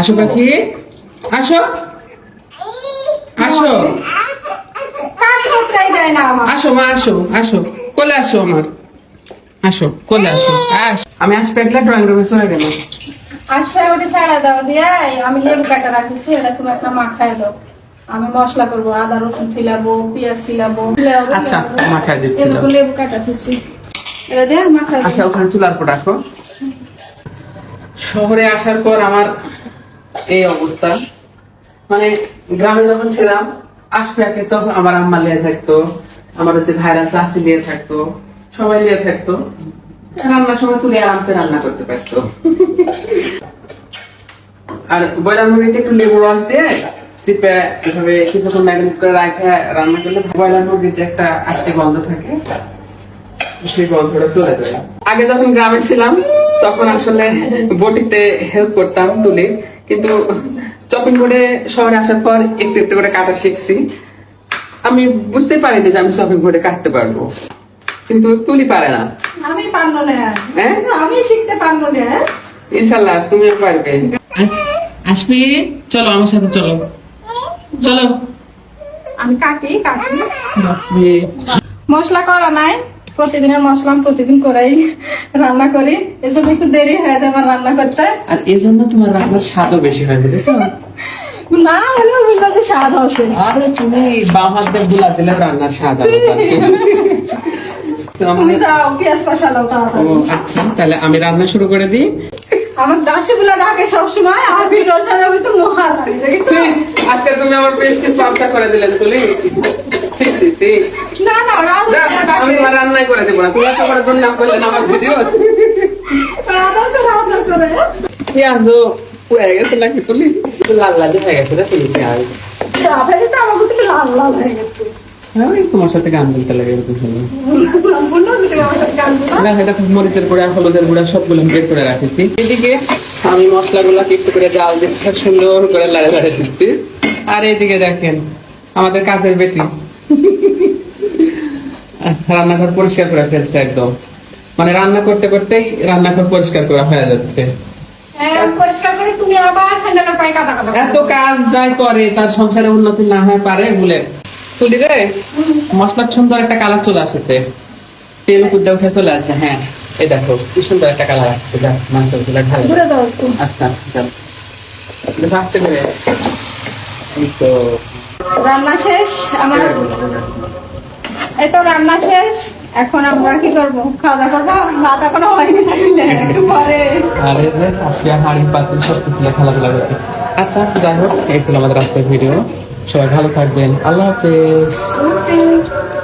আসো পাখি আসো। আসো। আসো মা আসো আসো। কোলে আসো আমার। আসো কোলে আসো। আস। আমি আজ পেটলা ড্রয়িং রুমে চলে গেলাম। আসছে ওটি ছাড়া দাও দিয়ে আমি লেবু কাটা রাখিছি এটা তুমি একটা মাখায় দাও। আমি মশলা করব আদা রসুন ছিলাবো পেঁয়াজ ছিলাবো। আচ্ছা। লেবু কাটা দিচ্ছি। এটা আচ্ছা ওখানে চুলার পর রাখো। শহরে আসার পর আমার এই অবস্থা। মানে গ্রামে যখন ছিলাম আশপাশে তো আমার আম্মা লিয়ে থাকতো আমার হচ্ছে ভাইরা চাষি লিয়ে থাকতো সবাই লিয়ে থাকতো। রান্নার সময় তুলে আরামসে রান্না করতে পারতো। আর বয়লার মুরগিতে একটু লেবু রস দিয়ে চিপে এভাবে কিছুক্ষণ ম্যারিনেট করে রাখে রান্না করলে বয়লার মুরগির যে একটা আষ্টে গন্ধ থাকে সেই গন্ধটা চলে যায়। আগে যখন গ্রামে ছিলাম তখন আসলে বটিতে হেল্প করতাম তুলে কিন্তু চপিং করে শহরে আসার পর একটু একটু করে কাটা শিখছি। আমি বুঝতে পারিনি যে আমি চপিং করে কাটতে পারব। কিন্তু তুলি পারে না। আমি পারব না। হ্যাঁ? আমি শিখতে পারব না। ইনশাল্লাহ তুমিও পারবে। আসবি চলো আমার সাথে চলো। চলো। আমি কাটি কাটি। মশলা করা নাই। প্রতিদিনের মশলা আমি প্রতিদিন করেই রান্না করি। এসব একটু দেরি হয়ে যায় আমার রান্না করতে। আর এই জন্য তোমার রান্নার স্বাদও বেশি হয় বুঝেছ? না স্বাদ আরে তুমি বাম হাত দিয়ে গুলা দিলেও রান্নার স্বাদ। তুমি যাও পেঁয়াজ কষালো তাড়াতাড়ি। আচ্ছা তাহলে আমি রান্না শুরু করে দিই। আমার দাসি গুলা ডাকে সবসময় ভিডিও ছাড়া আমি তো মহা লাগে আজকে তুমি আমার পেস্টকে করে দিলে তুলি। না না আমি রান্নাই করে দেবো না। তুমি এত করে দুর্নাম করলে না আমার ভিডিও? পুড়ে গেছে নাকি তুলি? একটু লাল লাল হয়ে গেছে রে তুলি পেঁয়াজ লাল লাল হয়ে গেছে। ওই তোমার সাথে গান বলতে লাগে এরকম সময়। সম্পূর্ণ তুমি আমার সাথে গান শোনা। দেখো দেখো মরিচের গুঁড়া হলুদের গুঁড়া সবগুলো বের করে রাখেছি। এদিকে আমি মশলাগুলোকে একটু করে জাল দিচ্ছি সুন্দর করে লাড়ে লাড়ে দিচ্ছি। আর দেখেন আমাদের কাজের বেটি। রান্নাঘর পরিষ্কার করে ফেলছে একদম। মানে রান্না করতে করতে রান্নাঘর পরিষ্কার করা হয়ে যাচ্ছে। হ্যাঁ, এত কাজ যাই করে তার সংসারে উন্নতি না হয় পারে বলে তুলি রে? মশলার সুন্দর একটা কালার চলে আসছে। তেল কুদ্দা উঠে চলে আসছে হ্যাঁ। এই দেখো কি সুন্দর একটা কালার আসছে। মাংসগুলা ঢালে আচ্ছা আচ্ছা। আস্তে করে তো। রান্না শেষ? আমার এই তো রান্না শেষ। এখন আমরা কি করব? খাওয়া দাওয়া করব? ভাত এখনও হয়নি একটু পরে। আর যে আজকে হাড়ি পাতিল সব কিছু খেলাধুলা করছে। আচ্ছা যাই হোক এই ছিল আমাদের আজকের video সবাই ভালো থাকবেন আল্লাহ হাফেজ Okay.